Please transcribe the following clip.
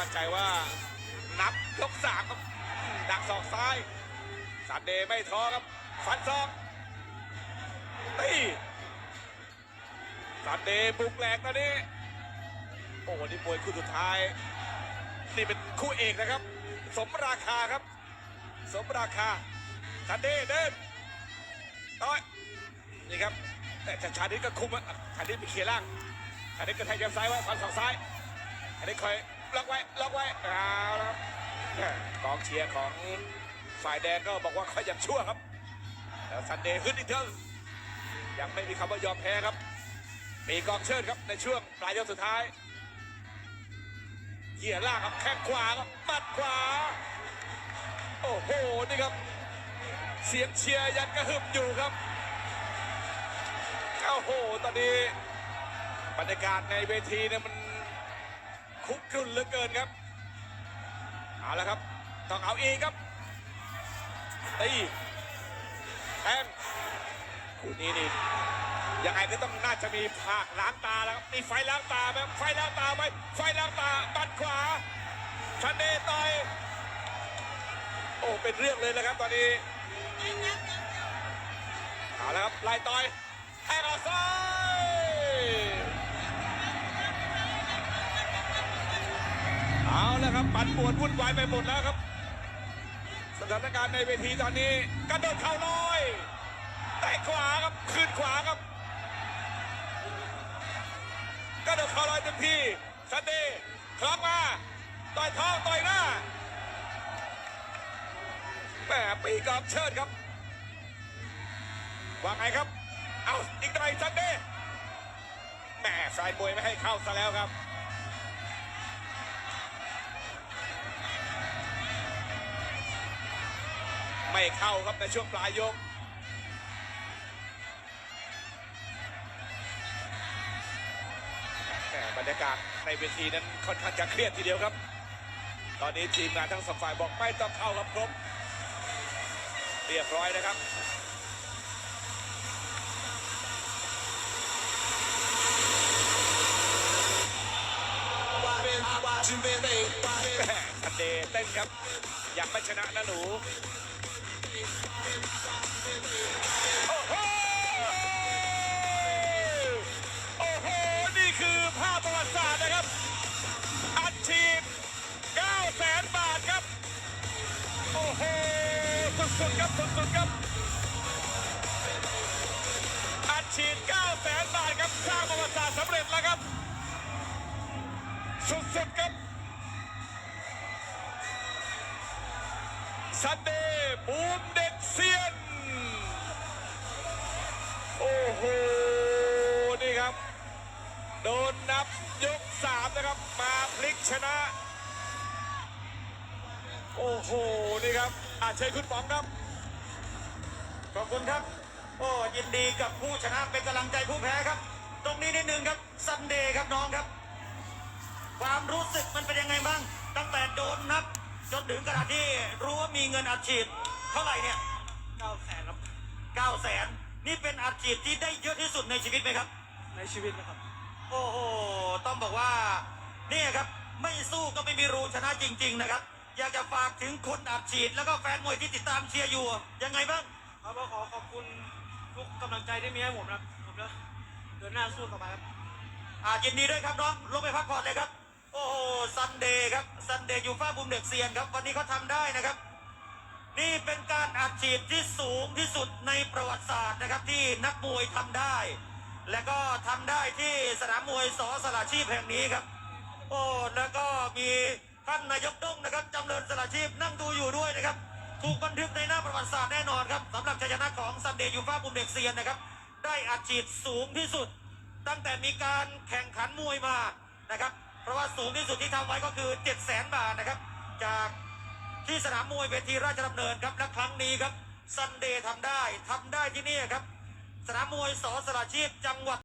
มั่นใจว่านับยกสามครับดักศอกซ้ายสันเดย์ไม่ท้อครับฟันศอกตีสันเดย์บุกแหลกตอนนี้โอ้โหนี่มวยคู่สุดท้ายนี่เป็นคู่เอกนะครับ สมราคาครับ สมราคาสันเดย์เดินต่อยนี่ครับแต่ชาดิสก็คุมอะชาดิสไปเคลียร์ล่างชาดิสก็แทงแยมซ้ายไว้ฟันศอกซ้ายอันนี้คอย ล็อกไว้ล็อกไว้เอาละครับแหม่กองเชียร์ของฝ่ายแดงก็บอกว่าเขายังชั่วครับแล้วซันเดย์ขึ้นอีกเทิงยังไม่มีคำว่ายอมแพ้ครับมีกองเชิญครับในช่วงปลายยกสุดท้ายเขี่ยล่างครับแข้งขวาครับปัดขวา โอ้โหนี่ครับ เสียงเชียร์ยังกระหึ่มอยู่ครับโอ้โหตอนนี้บรรยากาศในเวทีเนี่ยมัน คุกรุ่นเหลือเกินครับเอาละครับต้องเอาอีกครับตีแทงนี้นี่ยังไงก็ต้องน่าจะมีผากล้างตาแล้วครับมีไฟล้างตาไหมไฟล้างตาไหมไฟล้างตาบัดขวาชันเดย์ต่อยโอ้เป็นเรื่องเลยนะครับตอนนี้เอาละครับไล่ต่อยแทงเอาซ้าย แล้วครับปั่นป่วนวุ่นวายไปหมดแล้วครับ สถานการณ์ในเวทีตอนนี้กระโดดเข่าลอยแตะขวาครับคืนขวาครับกระโดดเข่าลอยเต็มที่ซันเดย์คล้องมาต่อยท้องต่อยหน้าแหมปีกอบเชิดครับว่าไงครับ เอาอีกหน่อยซันเดย์แหมสายมวยไม่ให้เข้าซะแล้วครับ ไม่เข้าครับในช่วงปลายยก บรรยากาศในเวทีนั้นค่อนข้างจะเครียดทีเดียวครับ ตอนนี้ทีมงานทั้งสองฝ่ายบอกไม่ต้องเข้าครับครบ เรียบร้อยนะครับทันเดเต้นครับ ยังไม่ชนะนะหนู โอ้โห โอ้โห นี่คือภาพประวัติศาสตร์นะครับ อัดฉีด9แสนบาทครับ โอ้โห สุดๆครับ สุดๆครับ อัดฉีด9แสนบาทครับ สร้างประวัติศาสตร์สำเร็จแล้วครับ สุดๆครับซั นเดย์บูมเด็กเซียน โอ้โห นี่ครับ โดนนับยกสามนะครับ มาพลิกชนะ โอ้โห นี่ครับอาเชิญคุณป๋องครับ ขอบคุณครับ โอ้ยินดีกับผู้ชนะเป็นกำลังใจผู้แพ้ครับ ตรงนี้นิดนึงครับซันเดย์ครับน้องครับ ความรู้สึกมันเป็นยังไงบ้าง ตั้งแต่โดนนับ จนถึงขนาดที่รู้ว่ามีเงินอัดฉีด เท่าไหร่เนี่ยเก้าแสนครับเก้าแสนนี่เป็นอัดฉีดที่ได้เยอะที่สุดในชีวิตไหมครับ ในชีวิตนะครับ โอ้โห ต้องบอกว่าเนี่ยครับ ไม่สู้ก็ไม่มีรู้ชนะจริง ๆ นะครับ อยากจะฝากถึงคนอัดฉีด แล้วก็แฟนมวยที่ติดตามเชียร์อยู่ ยังไงบ้าง ครับก็ขอขอบคุณทุกกำลังใจที่มีให้ผมนะครับผมจะเดินหน้าสู้ต่อไปครับ อ่ายินดีด้วยครับน้องลงไปพักผ่อนเลยครับ โอ้โหซันเดย์ครับซันเดย์ยูฟ่าบุมเด็กเซียนครับ วันนี้เขาทำได้นะครับ นี่เป็นการอัดฉีดที่สูงที่สุดในประวัติศาสตร์นะครับที่นักมวยทำได้ และก็ทำได้ที่สนามมวยสอสลาชีพแห่งนี้ครับ โอ้แล้วก็มีท่านนายกด้งนะครับจำเริญสลาชีพนั่งดูอยู่ด้วยนะครับ ถูกบันทึกในหน้าประวัติศาสตร์แน่นอนครับสำหรับชัยชนะของซันเดย์ยูฟ่าบุมเด็กเซียนนะครับ ได้อัดฉีดสูงที่สุด ตั้งแต่มีการแข่งขันมวยมานะครับ เพราะว่าสูงที่สุดที่ทำไว้ก็คือ 7 0 0 0 0 0 บาทนะครับ จาก ที่สนามมวยเวทีราชดำเนินครับและครั้งนี้ครับซันเดย์ทำได้ทำได้ที่นี่ครับ สนามมวยสอสระชีพจังหวัด